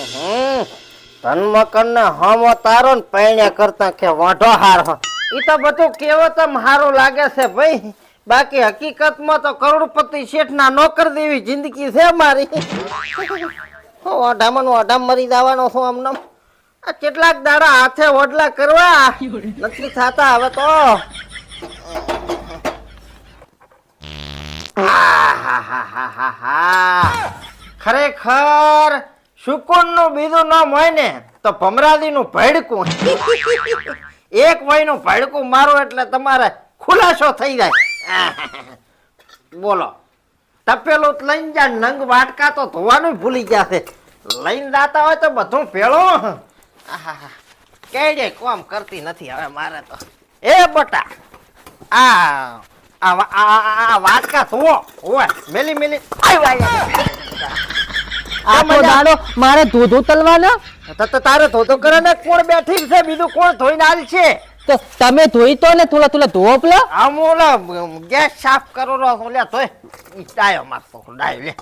હમ. ધનમકન ને હમો પૈણ્યા કરતા કે વાંઢો હારો ઈ તો બધું કેવતમ હારું લાગે છે ભાઈ. બાકી હકીકતમાં તો કરોડપતિ શેઠના નોકર દેવી જિંદગી છે મારી. હું વાઢામાં ને મરી જવાનો છું આમને આ કેટલાક દાડા હાથે વડલા કરવા. નથી થતા હવે તો. ખરેખર શુકુનનું બીજું નામ હોય ને, તો ભમરાદી નું ભડકું. એક વયનું ભડકું મારો એટલે તમારે ખુલાસો થઈ જાય. બોલો. તપેલું લઈને જા, નંગ વાટકા તો ધોવાનું ભૂલી ગયા છે. લઈને દાતા હોય તો બધું ભેળો. કેડે કોમ કરતી નથી હવે મારે તો. એ બટા, આ આ વાટકા ધોવો. હોય મેલી મેલી. આય વાય આખો દાડો મારે ધોધો તલવાના? તો તારે ધોધો કરે ને કોણ બેઠી છે? બીજું કોણ ધોઈને આલ છે? તો તમે ધોઈ તો ને થોડા થોડા ધોવો પેલો? આમ ઓલા ગેસ સાફ કરો રો ઓલા ઈ ડાયો મારતો ડાયો લે.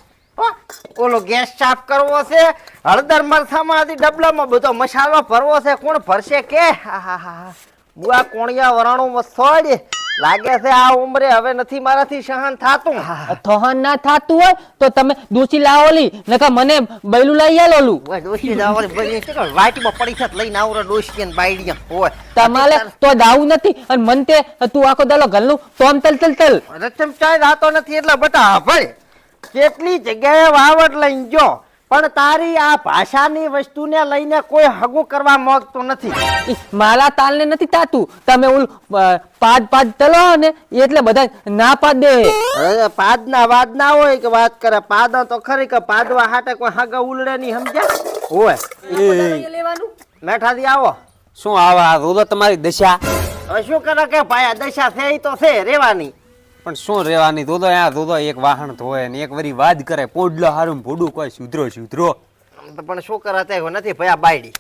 ઓલો ગેસ સાફ કરવો છે. હળદર મરસામાં આથી ડબલામાં બધો મસાલો ભરવો છે. કોણ ભરશે કે? હા બુઆ કોણિયા વરાણો મસોડ લાગે છે આ ઉંમરે હવે નથી મારાથી સહન થાતું? સહન ના થાતું હોય તો તમે દોશી લાવો લી નકા મને બૈલું લઈ આલો લુ. દોશી બની છે વાટીમાં પડી છે લઈને આવરો દોશી ને બાયડીયા. હોય તમારે તો દાવું નથી અને મન તે તું આખો દાલો ઘરનું તોમ તલ તલ તલ. રતમ ચાય રાતો નથી એટલે બટા ભાઈ કેટલી જગ્યાએ વાવડ લઈને જો. પણ તારી આ ભાષાની વસ્તુને લઈને કોઈ હગું કરવા માંગતું નથી. માલા મારા તાલને નથી તાતું. તમે ઓલું પાદ પાદ તલો ને એટલે બધા ના પાડ દે પાદ પાદના વાદ ના હોય કે વાત કરે પાદો તો ખરી કે પાદવા હાટે કોઈ હગા ઉલડે નહીં સમજ્યા? હોય મેઠાથી આવો. શું આવા રોદો તમારી દશા? શું કરે કે ભાઈ દશા છે ઈ તો છે રેવાની. પણ શું રહેવાની? ધોધો આ ધોધો એક વાહન ધોય ને એક વરી વાદ કરે પોડલો હારું ભોડું કોઈ સુધરો સુધરો. પણ શું કરે તે? નથી ભયા બાયડી.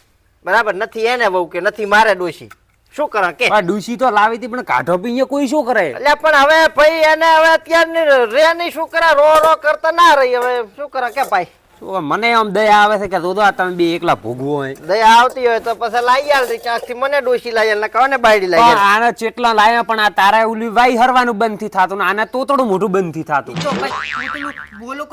બરાબર? નથી એને બહુ કે નથી મારે ડોશી. શું કરે કે? આ ડોશી તો લાવી હતી પણ કાઢો પીએ કોઈ શું કરે? એટલે પણ હવે ભાઈ એને હવે અત્યારની રે નહીં શું કરે? રો રો કરતા ના રહી. હવે શું કરે કે ભાઈ? શું મને આમ દયા આવે છે કે આ તમે બે એકલા ભોગવો હોય. દયા આવતી હોય તો પછી લાઈ આલતી ક્યાંકથી મને ડોશી લાઈ આલ ને કને બાયડી લાઈ આલ. આને ચેટલા લાયા પણ આ તારા ઉલી વાઈ હરવાનું બંધથી થાતું ને આને તોતડું મોઢું બંધથી થાતું. બોલો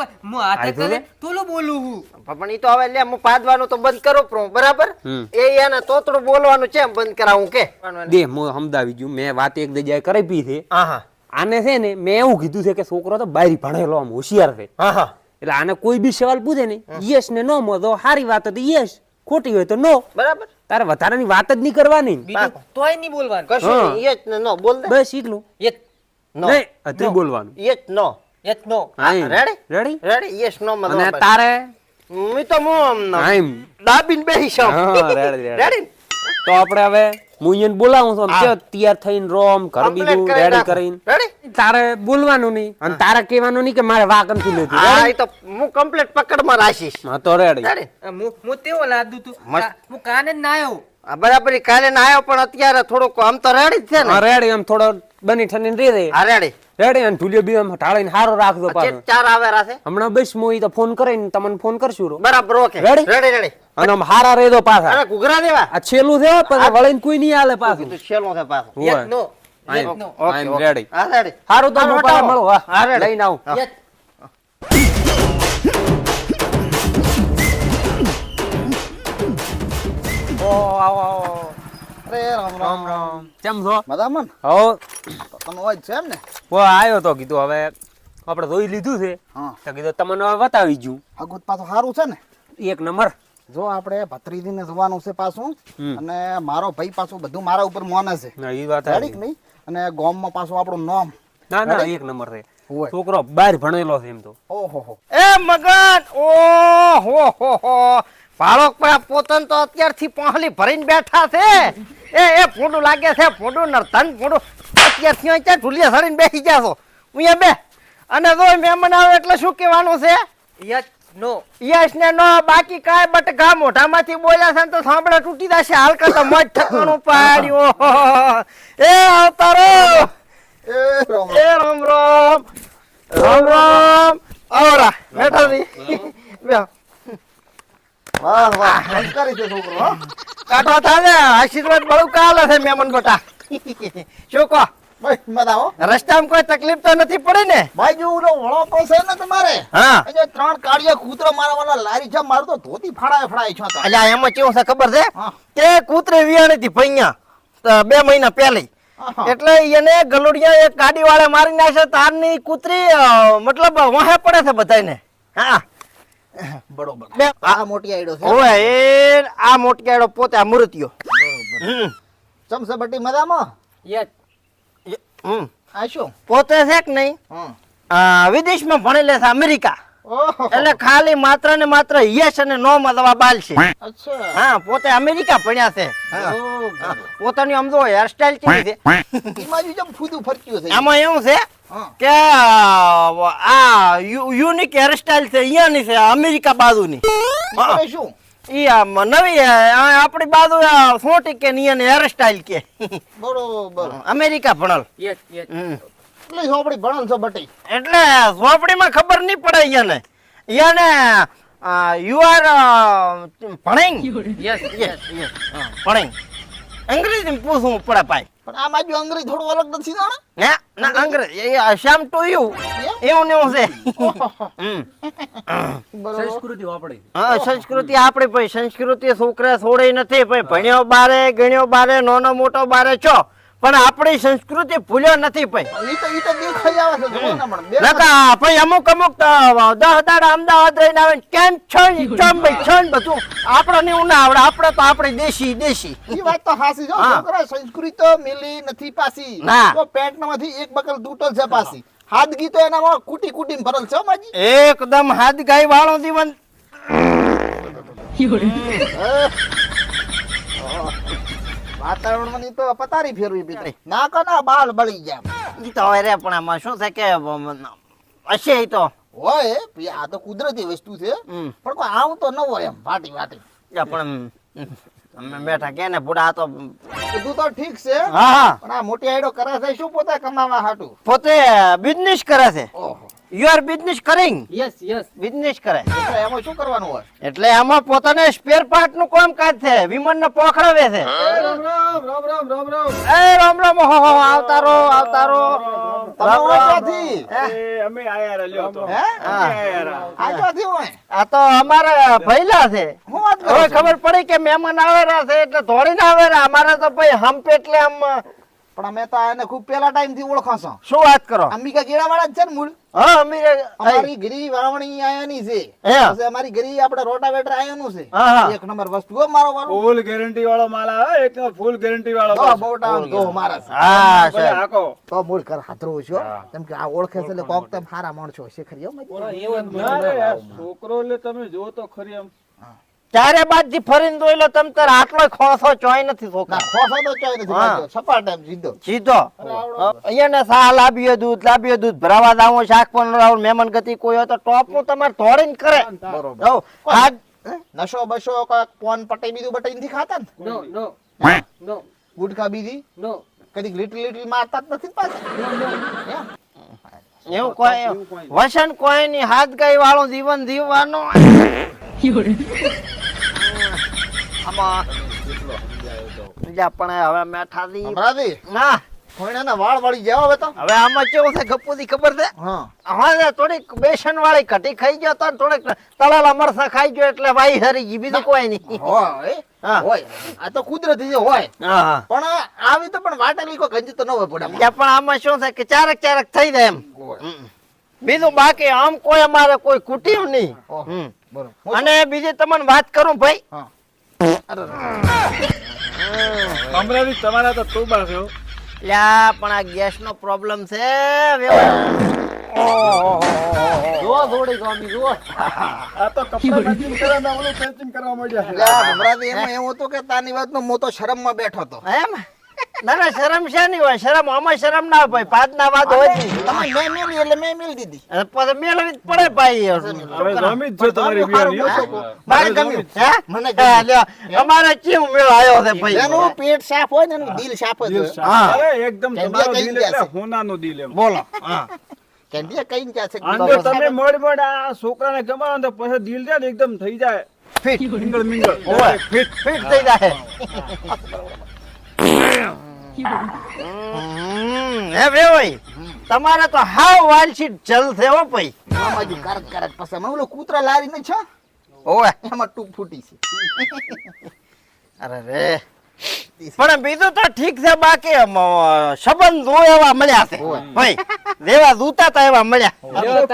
હાથે કરે? તોલો બોલું હું. પણ ઈ તો હવે લે હું પાદવાનું તો બંધ કરો પ્રો બરાબર? એ એને તોતડું બોલવાનું છે બંધ કરાવું કે. દે હું સમજાવી ગયું મેં વાત એક જગ્યાએ કરી પી છે. હા હા. આને છે ને મેં એવું કીધું છે કે છોકરો તો બારી ભણેલો આમ હોશિયાર છે. હા હા. એટલે આને કોઈ બી સવાલ પૂછે ને યસ ને નો મો તો સારી વાત હતી યસ ખોટી હોય તો નો. બરાબર. તારે વધારાની વાત જ નહીં કરવાની. તોય નહીં બોલવાનું. કશું એ ને નો. બોલ બસ એટલું. Yes no. નહીં અત્રી બોલવાનું. Yes no. Yes no. Ready? Ready ready yes no અને તારે? હું તો હું આમ. દાબીને બેસી છું રેડી. રેડી તો આપણે હવે હું બોલાવું છું કે તૈયાર થઈને રોમ ઘર બીજું રેડી કરીને. તારે બોલવાનું નહીં અને તારે કહેવાનું નહીં કે મારે વાક નથી લેતી હા એ તો હું કમ્પ્લીટ પકડમાં રાખીશ. હા તો રેડી રેડી હું હું તેવો લાદું તું. હું કાને જ ના આવ્યો? આ બરાબર કાલે ના આવ્યો પણ અત્યારે થોડોક આમ તો રેડી જ છે ને. રેડી આમ થોડો બની ઠની રહી રે હા રેડી. રેડી અને ઢુલિયો બી ઢાળીને હારો રાખજો પાછો. ચેક ચાર આવે રાસે હમણાં બસ મોઈ તો ફોન કરીને તમને ફોન કરશું રો. બરાબર ઓકે. રેડી રેડી રેડી અને આમ હારા રેજો પાછા. અરે ઘૂઘરા દેવા? આ છેલું છે પણ વળીને કોઈ નહીં આલે પાછું. તો છેલ્લું છે પાછું. હોય. નો ઓકે, રેડી હા રેડી હારું તો. મળું, હા. લઈને આવું. ઓ આવો આવો. અરે રામ રામ રામ. કેમ છો? મજામાં હો. તમે હોય છે એમ ને? ઓ આવ્યો તો કીધું હવે આપણે ધોઈ લીધું છે. હા. તો કીધું તમને હવે બતાવી ગયું હગુત પાછું સારું છે ને? એક નંબર. જો આપણે ભત્રીજીને જોવાનું છે પાછું અને મારો ભાઈ પાછું બધું મારા ઉપર મોને છે. ના એ વાત રેડી નહીં? અને ગામમાં પાછું આપણું નામ. ના ના એક નંબર છે. છોકરો બહાર ભણેલો છે એમ તો. ઓહો હો. એ મગન ઓ હો હો. હો ભાળોક પા પોતન તો અત્યારથી પહોંચલી ભરીને બેઠા છે. એ એ ફૂંડું લાગે છે ફૂંડું નર્તન ફૂંડું. અત્યારથી અહીં ક્યાં? ઢુલિયા સડીને બેસી છો અહીંયા બે. અને જો મહેમાન આવે એટલે શું કહેવાનું છે? Yes no. યશ ને નો. બાકી કાંઈ બટ ગા મોઢામાંથી બોલ્યા છે ને તો સાંભળા તૂટી જશે. હાલ કરતા મોજ ઠકાણું પાડ્યું. એ અવતારો. એ રામ એ રામ રામ. રામ રામ. આવરા બેઠા છી બે. વાહ વાહ. સંસ્કારી છે છોકરો હો. કાઢો થાલે આશીર્વાદ બહુ કાલે છે મેમન બટા શું કહો? ભાઈ મજા રસ્તામાં કોઈ તકલીફ તો નથી પડી ને? બાજુ ઓલો વળો છે ને તમારે? હા. અહીંયા ત્રણ કાળિયા કૂતરા મારા વાળા લારી છે મારું તો ધોતી ફાડાય ફાડાય છો તો. એમાં કેવું છે ખબર છે? તે કે કૂતરે વિયાણી હતી ભૈયા બે મહિના પહેલી એટલે એને ગલુડિયા એક ગાડી વાળે મારી નાખે તારની કૂતરી મતલબ વહે પડે છે બધાને હા. બરોબર. આ મોટી આઈડો છે. ઓવે એ આ મોટકેડો પોતે આ મૂર્તિઓ બરોબર. હમ. મજામાં? યસ. હમ. આ શું? પોતે છે કે નહીં? હમ. વિદેશમાં ભણેલે છે અમેરિકા. એટલે ખાલી માત્ર ને માત્ર યસ અને નો માં દવા બાલ છે. હા પોતે અમેરિકા ભણ્યા છે. પોતાની આમ જો હેરસ્ટાઈલ કેવી છે? એમાં જેમ ફૂદું ફરક્યું છે. આમાં એવું છે. કે આ યુનિક હેરસ્ટાઈલ છે અહીંયાની છે અમેરિકા બાજુની. શું? નવી આપણી બાજુ સોટી કે ની હેરસ્ટાઈલ કે. બરોબર. અમેરિકા ભણલ. Yes yes. એટલે ઝોપડી ભણલ છો બટી. એટલે ઝોપડીમાં ખબર નહીં પડે અહીંયાને. અહીંયાને યુ આર ભણેંગ. Yes yes. ભણેંગ. અંગ્રેજી પૂછવું પડે ભાઈ. પણ આ બાજુ અંગ્રેજી થોડું અલગ નથી જાણે? હે ના અંગ્રેજી? Same to you. એવું ને એવું છે. સંસ્કૃતિ વાપરી. હા સંસ્કૃતિ આપણી ભાઈ સંસ્કૃતિ છોકરા છોડે નથી ભાઈ ભણ્યો બારે ગણ્યો બારે નાનો મોટો બારે છો. પણ આપણી સંસ્કૃતિ ભૂલ્યો નથી ભાઈ. તો તો દેખાઈ આવે છે પણ બે ભાઈ અમુક અમુક તો દસ દાડા અમદાવાદ રહીને આવે કેમ છો ને? કેમ ભાઈ છો ને બધું? આપણને એવું ના આવડે. આપણે તો આપણે દેશી દેશી. ઈ વાત તો હાસી જો છોકરા સંસ્કૃતિ તો મિલી નથી પાસી. તો એક બકલ તૂટલ છે પાસી હાદગી તો એનામાં કુટી કુટી ભરલ છે માજી. એકદમ હાથ ગાય વાળો દીવનની તો પતારી ફેરવી પીતરી ના કો ના બાલ બળી ગયા ઈ તો હવે રે પણ આમાં શું છે કે હશે ઈ તો. હોય આ તો કુદરતી વસ્તુ છે. પણ કોઈ આવું તો ન હોય એમ વાટી વાટી. પણ અમે બેઠા કે ને બુડા તો બધું તો ઠીક છે હા પણ આ મોટી આઈડો કરે છે શું પોતે કમાવા હાટું? પોતે બિઝનેસ કરે છે. ઓહો. યુ આર બિઝનેસ કરિંગ. યસ યસ બિઝનેસ કરે એટલે એમાં શું કરવાનું હોય? એટલે આમાં પોતાને સ્પેર પાર્ટનું કામ કાજ છે. વિમાન ને પોખડાવે છે રામ રામ રામ રામ રામ રામ. એ રામ રામ હો હો આવતારો આવતારો. રામ રામ. ઓછાથી અમે આયા રહ્યા તો હે? આ ચોથી હોય? આ તો અમારા ભૈલા છે. હું વાત હવે ખબર પડી કે મહેમાન આવેલા છે એટલે દોડીને આવેલા. અમારે તો ભાઈ હમ્પ એટલે આમ પણ અમે તો આને ખૂબ પેલા ટાઈમથી ઓળખો છો શું વાત કરો? અંબિકા ગેડા વાળા જ છે ને મૂળ? હા અંબિકા અમારી ગરી વાવણી આયાની છે. પછી અમારી ગરી આપણે રોટાવેટર આયાનું છે. એક નંબર વસ્તુ હો મારો વાળો ફૂલ ગેરંટી વાળો માલ આવે એક ફૂલ ગેરંટી વાળો તો. બોટા તો મારા હા છે આકો તો મૂળ કર હાથરો છો કેમ કે આ ઓળખે છે એટલે કોક તેમ હારા માણસો છે ખરી હો માજી. ના રે, છોકરો એટલે તમે જો તો ખરી એમ. ચારે બાદથી ફરીને જોઈ લો તમ તાર આટલો ખોસો ચોય નથી છોકરા ખોફો તો ચોય નથી. સપાટ એમ સીધો. સીધો. અહીંયા ને સા લાબીયો દૂધ લાબીયો દૂધ ભરાવા દાવો શાક પણ રાવ મહેમાન ગતિ કોઈ હોય તો ટોપનું તમારે થોડીને કરે. બરોબર. આજ નશો બશો કોન પોન બીજું બટાઈ નથી ખાતા ને? નો નો. નો. ગુટખા બીજી? નો. કદીક લીટલ લીટલ મારતા જ નથી પાછા? એવું કોઈ વસન કોઈ ની હાથ ગાય વાળું જીવન જીવવાનું. આમાં. બીજા પણ હવે મેઠાથી સંભળાતી? ના. કોઈનાના વાળ વાળી ગયા હવે તો? હવે આમાં કેવું છે ગપ્પુથી ખબર છે? હા. થોડીક બેસન વાળી કટી ખાઈ ગયો તો થોડીક તળેલા મરસા ખાઈ ગયો એટલે ભાઈ હરી ગઈ બીજું કોઈ નહીં. હોય. આ તો કુદરતી જે હોય. પણ આવી તો પણ વાટેલી કોઈ ગંજી તો ન હોય પડે પણ આમાં શું છે કે ચારક ચારક થઈ જાય એમ. બીજું બાકી આમ કોઈ અમારે કોઈ કુટ્યું નહીં. અને બીજી તમને વાત કરું ભાઈ. અમરાવી તમારા તો તું છે લ્યા પણ આ ગેસ નો પ્રોબ્લેમ છે ઓહો. જો થોડી ગમી જો આ તો કપડા ઓલું કરવા માંડ્યા એમાં એવું હતું કે તાની વાતમાં હું તો શરમમાં બેઠો હતો. એમ? ના ના શરમ છે નહીં હોય. શરમ આમાં શરમ ના ભાઈ પાંચ ના વાત હોય તમે મેં મેલી એટલે મેં મેલી દીધી. પછી મેળવી પડે ભાઈ. હવે ગમી જ છે તમારી. મારે ગમ્યું. હે? મને લ્યો, અમારે કેવું મેળ આવ્યો છે ભાઈ? એનું પેટ સાફ હોય ને એનું દિલ સાફ જ હોય. હા. એકદમ તમારું દિલ એટલે હોનાનું દિલ એમ. બોલો. હા. કેન્દ્રીય કઈ છે? તમે મોડ મોડ આ છોકરાને ગમાડો તો પછી દિલ છે ને એકદમ થઈ જાય. ફિટ. મિંગળ મિંગળ. ફિટ. ફિટ થઈ જાય. હે વેવાઈ તમારે તો હાવ વાલશીટ જલશે હો ભાઈ. મામાજી કરત કરત પછી અમે ઓલો કૂતરા લારી ને છ? ઓવે. એમાં ટૂંક ફૂટી છે. અરે રે. પણ બીજું તો ઠીક છે બાકી સંબંધ હોય એવા મળ્યા છે. ભાઈ જેવા દૂતા તા એવા મળ્યા.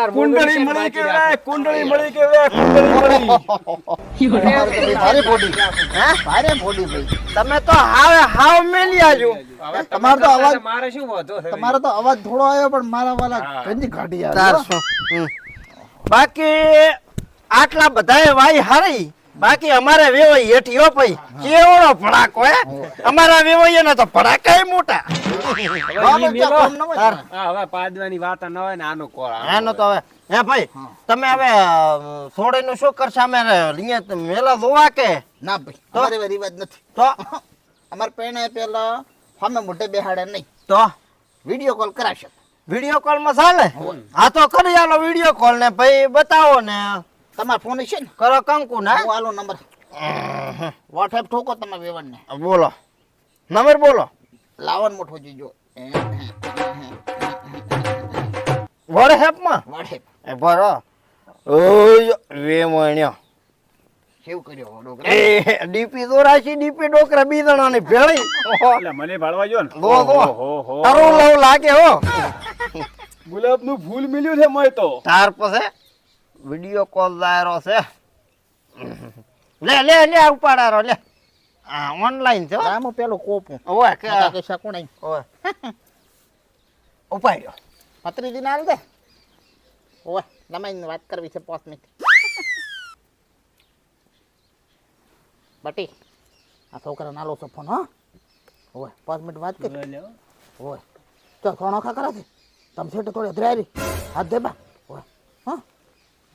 કુંડળી મળી કે વે કુંડળી મળી કે વે કુંડળી મળી ભારે ફોડી. હે? ભારે ફોડી ભાઈ. તમે તો હાવ હાવ મેલ્યા છો તમારો તો અવાજ મારે શું વાંધો છે તમારો તો અવાજ થોડો આવ્યો પણ મારા વાલા ગંજી કાઢી તાર આવે શું? હમ. બાકી આટલા બધાએ વાઈ હારી. બાકી અમારે વેવાઈ હેઠી હો. કેવડો ફડાકો હે અમારા વેવાઈએ ને તો ભડાકા મોટા. હવે પાદવાની વાત ન હોય ને આનો કોળ આવે. તો હવે હે ભાઈ તમે હવે સોડે નું શું કરશો અમે? અહીંયા મેલા જોવા કે? ના ભાઈ અમારે રિવાજ નથી. તો? અમારે પેણે પેલા સામે મોઢે બેહાડે નહીં. તો? વીડિયો કોલ કરાવશે. વીડિયો કોલમાં ચાલે હા તો કરી આલો વીડિયો કોલ ને ભાઈ બતાવો ને. તમારો ફોન છે ને? કરો કંકુ ના? હું આલો નંબર. વોટ્સએપ ઠોકો તમે વેવણ ને બોલો. નંબર બોલો. લાવન મોટો જોજો વોટ્સએપમાં વોટ્સએપ એ ભરો. ઓય વેમણ્યો સેવ કર્યો ડોકરા? એ ડીપી દોરાશી ડીપી ડોકરા બી જણાની ભેળી. એટલે મને ભાળવા જો ને. હો તારું લાગે હો. ગુલાબનું ફૂલ મિલ્યું છે મોય તો. તાર પછી વીડિયો કોલ લાયરો છે. લે લે લે ઉપાડારો લે. આ ઓનલાઈન છે આમ પેલું કોપું ઓય કે કે શકું નહીં ઓય ઉપાડ્યો. પત્રીજી ના દે ઓય નમાઈને વાત કરવી છે પાંચ મિનિટ બટી આ છોકરા નાલો છો ફોન હા. ઓય પાંચ મિનિટ વાત કરી. ઓય તો થોણો ખા કરે છે? તમે સેટ થોડી અધરારી હાથ દેબા ઓય હા.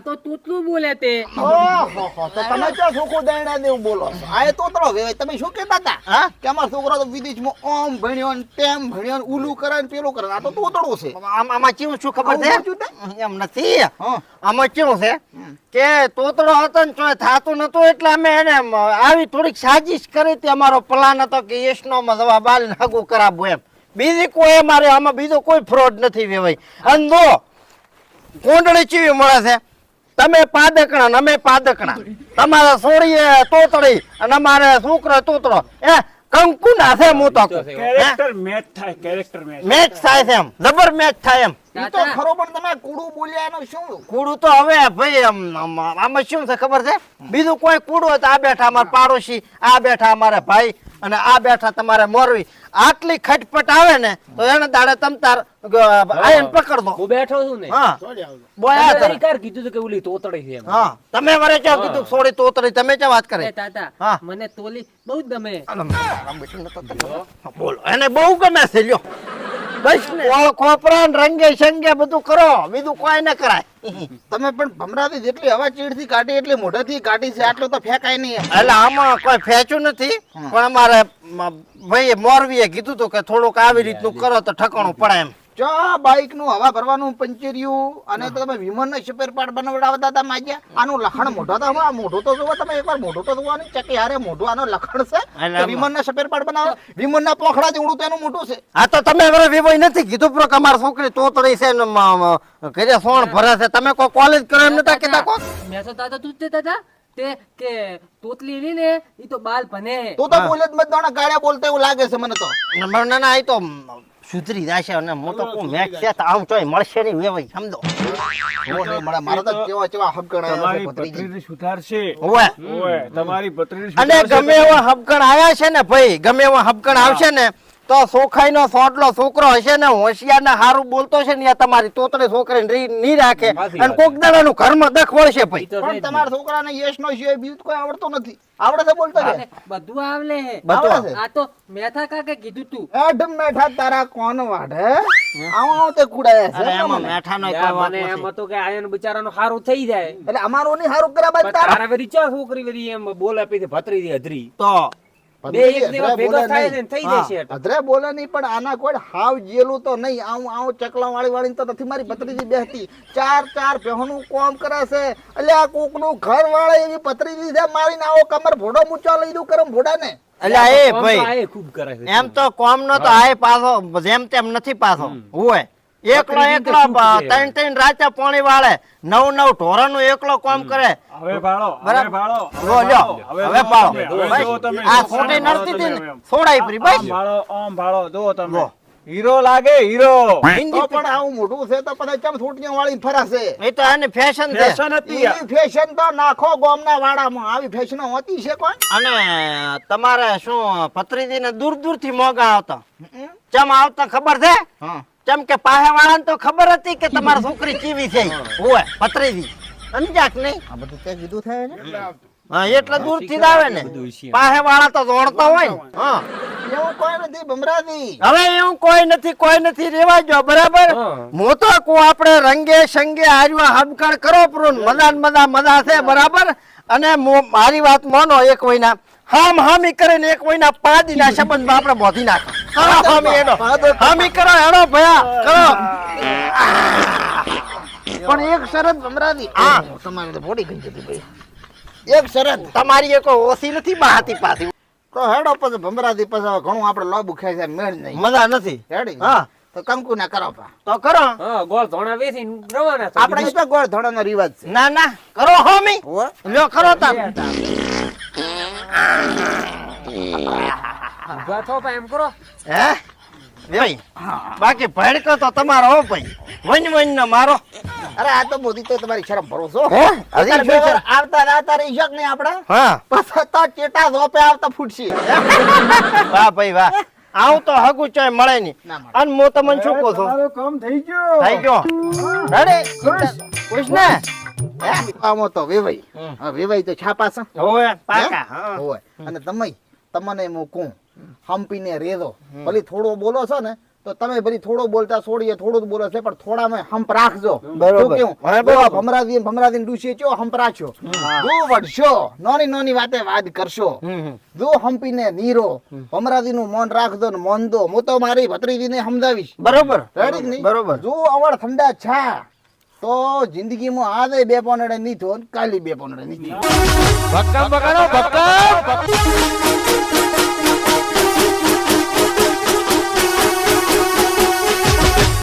તો તે આ તો તૂતલું બોલે તે. ઓહો તો તમે ચો છોકરો દેણા દેવું બોલો આ એ તોતરો વેવાય. તમે શું કહેતા હતા? હા? કે અમાર છોકરો તો વિદેશમાં ઓમ ભણ્યો ને તેમ ભણ્યો ને ઉલું કરે ને પેલું કરે આ તો તોતડું છે. આમ- આમાં કેવું શું ખબર છે? એમ નથી. આમાં કેવું છે? કે તોતડો હતો ને ચોય થાતું નતું એટલે અમે એને આવી થોડીક સાજીશ કરી હતી. અમારો પ્લાન હતો કે યશનો માં દવા બાલ નાગુ કરાવું એમ. બીજી કોઈ અમારે આમાં બીજો કોઈ ફ્રોડ નથી વેવાય. અને જો કોંડળી ચીવી મળે છે? તમે પાદકણા અમે પાદકણા. તમારા સોળીએ તોતડી અને અમારે છોકરો તોતડો એ કંકુ ના છે હું તો કેરેક્ટર મેચ થાય કેરેક્ટર મેચ મેચ થાય છે એમ. જબર મેચ થાય એમ. તો ખરો પણ તમે કુડું બોલ્યા એનો શું? કૂડું તો હવે ભાઈ આમાં શું છે ખબર છે? બીજું કોઈ કુડું હોય તો આ બેઠા અમારા પાડોશી આ બેઠા અમારા ભાઈ. અને આ બેઠા તમારે મોરવી. આટલી ખટપટ આવે ને તો એને દાડે તમતાર આયન પકડ હું બેઠો છું ને. હા. બોયા તમે તારે. કાર કીધું કે ઓલી તોતડી છે હા. તમે વરે ચા કીધું સોડી તોતડી? તમે ચા વાત કરે? તાતા હા. મને તોલી બહુ ગમે. બોલો. એને બહુ ગમે છે લ્યો. બસ ને. ઓળ રંગે સંગે બધું કરો. બીજું કોઈ ન કરાય. તમે પણ ભમરાથી જેટલી હવા ચીડથી કાઢી એટલી મોઢાથી કાઢી છે. આટલું તો ફેંકાય નહીં એટલે આમાં કોઈ ફેંચ્યું નથી પણ અમારે ભાઈ મોરવીએ કીધું હતું કે થોડુંક આવી રીતનું કરો તો ઠકાણું પડે એમ. જો બાઈકનું હવા ભરવાનું પંચરિયું અને તમે વિમાન નો સ્પેર પાર્ટ બનાવડાવતા હતા માજ્યા. આનું લખણ મોઢો તો આ મોઢો તો જોવો તમે એકવાર મોઢો તો જોવાનું ચકી હારે મોઢો આનો લખણ છે કે વિમાન ના સ્પેર પાર્ટ બનાવો વિમાન ના પોખડા જેવડું તેનું મોટું છે. આ તો તમે હવે વિવોય નથી કીધું પ્રો કે અમારી છોકરી તોતડી છે ને ઘરે સોણ ભરે છે. તમે કોઈ કોલેજ કરો એમ નતા કેતા કો મેં તો દાદા તું જ તે તાતા તે કે તોતલી રહી ને ઈ તો બાલ ભને તો તો બોલે જ મત દોણા ગાળ્યા બોલતા એવું લાગે છે મને તો. ના ના આ તો સુધરી જશે અને હું તો કહું મેચ છે તો આમ ચોય મળશે નહીં વેવાય સમજો. જો નહીં મળે. મારો તો કેવા કેવા હબકણ આવ્યા તમારી અને ગમે એવા હબકણ આવ્યા છે ને ભાઈ ગમે એવા હબકણ આવશે ને તો સોખાઈ નો સોટલો છોકરો હશે ને હોશિયાર ને સારું બોલતો છે ને તમારી તોતરે છોકરીને રી- નહીં રાખે. અને કોક દાડાનું ઘરમાં દખ વળશે ભાઈ. પણ તમારા છોકરાને યશ નો છે બીજું કોઈ આવડતો નથી. આવડે છે બોલતો છે? બધું આવલે બધું આવડે છે? આ તો મેથા કાકે કીધું તું. એડમ મેઠા તારા કોણ વાડે આવો આવો તે કુડાયા અરે આમાં મેઠા નો. કોઈ વાત નથી એમ તો કે આયન બિચારાનું સારું થઈ જાય. એટલે અમારું ની સારું કર્યા બાદ તારા વેરી ચા છોકરી વેરી એમ બોલ આપી ભતરી ભત્રી દી અધરી. તો બે એક દિવસ ભેગા થાય ને થઈ જશે અધરે બોલે નહીં પણ આના કોઈ હાવ જેલું તો નહીં. આવું આવું ચકલા વાળી વાળી તો નથી મારી ભત્રીજી બેસતી ચાર ચાર પહેનું કોમ કરે છે. એટલે આ કોકનું ઘર વાળા એવી ભત્રીજી છે મારીને આવો કમર ભોડો મૂચો લઈ દઉં કરમ ભોડા ને એટલે એ ભાઈ આયે ખૂબ કરે છે. એમ તો કોમ નો તો આય પાછો જેમ તેમ નથી પાછો. હોય. એકલો એકલો? ત્રણ ત્રણ રાતે પાણી વાળે. નવ નવ ઢોરાનું એકલો કામ કરે. હવે ભાળો હવે ભાળો. લ્યો, હવે આ નડતી હતી ને. છોડાઈ બસ ભાળો ભાળો જો તમે. હીરો લાગે હીરો. પણ આવું મોટું છે તો પછી ચમ છૂટીઓ વાળી ફરાશે? એ તો આની ફેશન છે. ફેશન હતી આ. ફેશન તો નાખો ગોમના વાડામાં. આવી ફેશનો હોતી છે કોઈ? અને તમારે શું ભત્રીજી ને દૂર દૂરથી મોગા આવતા ચમ આવતા ખબર છે? હા. ચમ કે પાસે વાળાને તો ખબર હતી કે તમારી છોકરી કેવી છે હોય ભત્રીજી સમજાક નહીં? આ બધું તે કીધું થાય ને હા એટલે દૂરથી આવે ને. વાળા તો દોડતા હોય ને. હા. એવું કોઈ નથી ભમરાજી હવે એવું કોઈ નથી કોઈ નથી રેવા જો બરાબર? હું. તો આપણે રંગે સંગે હાર્યું હબકણ કરો પ્રુન મદા ને મદા મદા છે બરાબર? અને મો- મારી વાત માનો એક વયના હામ હામી કરીને એક વયના પાદી ના સંબંધમાં આપણે બોધી નાખો. હા હામી એનો હામી કરો એનો ભયા કરો. પણ એક શરત ભમરાજી હા. તમારે તો ફોડી ગઈ હતી ભાઈ. એક શરત. તમારી એક ઓછી નથી બાહાતી પાછી. તો હેડો પછી ભમરાજી પછી ઘણું આપણે લોબુ ખાય જાય મેળ નહીં. મજા નથી. હેડી. હા. તો કંકુ ના કરો પા. તો કરો. હા ગોળ ધોણા વેચી રવાના. આપણે શું ગોળ ધોડાનો રિવાજ છે. ના ના કરો હોમી? લ્યો કરો તાર ઊભા થો એમ કરો. હે? ભાઈ બાકી ભડકો તો તમારો હો ભાઈ. વન વન ને મારો. અરે આ તો મોદી તો તમારી શરમ છે? બે આવતા આવતા રહી શક નહીં આપણે. હા. પછી તો ચેટા ઝોપે આવતા ફૂટશે. વાહ ભાઈ વાહ. આવું તો હગું ચોય મળે નહીં. અને હું તમને શું કહું છું? કામ થઈ ગયો. થઈ ગયો. અરે ખુશ ને આમો તો વેવાઈ હા વેવાઈ તો છાપા છે હોય પાકા. હા. હોય અને તમે તમને હું કહું. હંપીને રેદો ભલે થોડો બોલો છો ને તો તમે ભલી થોડો બોલતા છોડીએ થોડું જ બોલો છે પણ થોડામાં હંપ રાખજો. ભમરાજી ભમરાજી ને ચો હંપ રાખ્યો? જો વડશો નોની નોની વાતે વાત કરશો. જો હંપીને નીરો ભમરાજી નું મન રાખજો ને મન દો. હું તો મારી ભત્રીજી ને સમજાવીશ. બરોબર? બરોબર. જો અવળ ઠંડા છા તો જિંદગીમાં આજે બે પોનડે નહીં થયો કાલી બે પોનડે નહીં થયો ભક્કમ બગાડો ભક્કમ.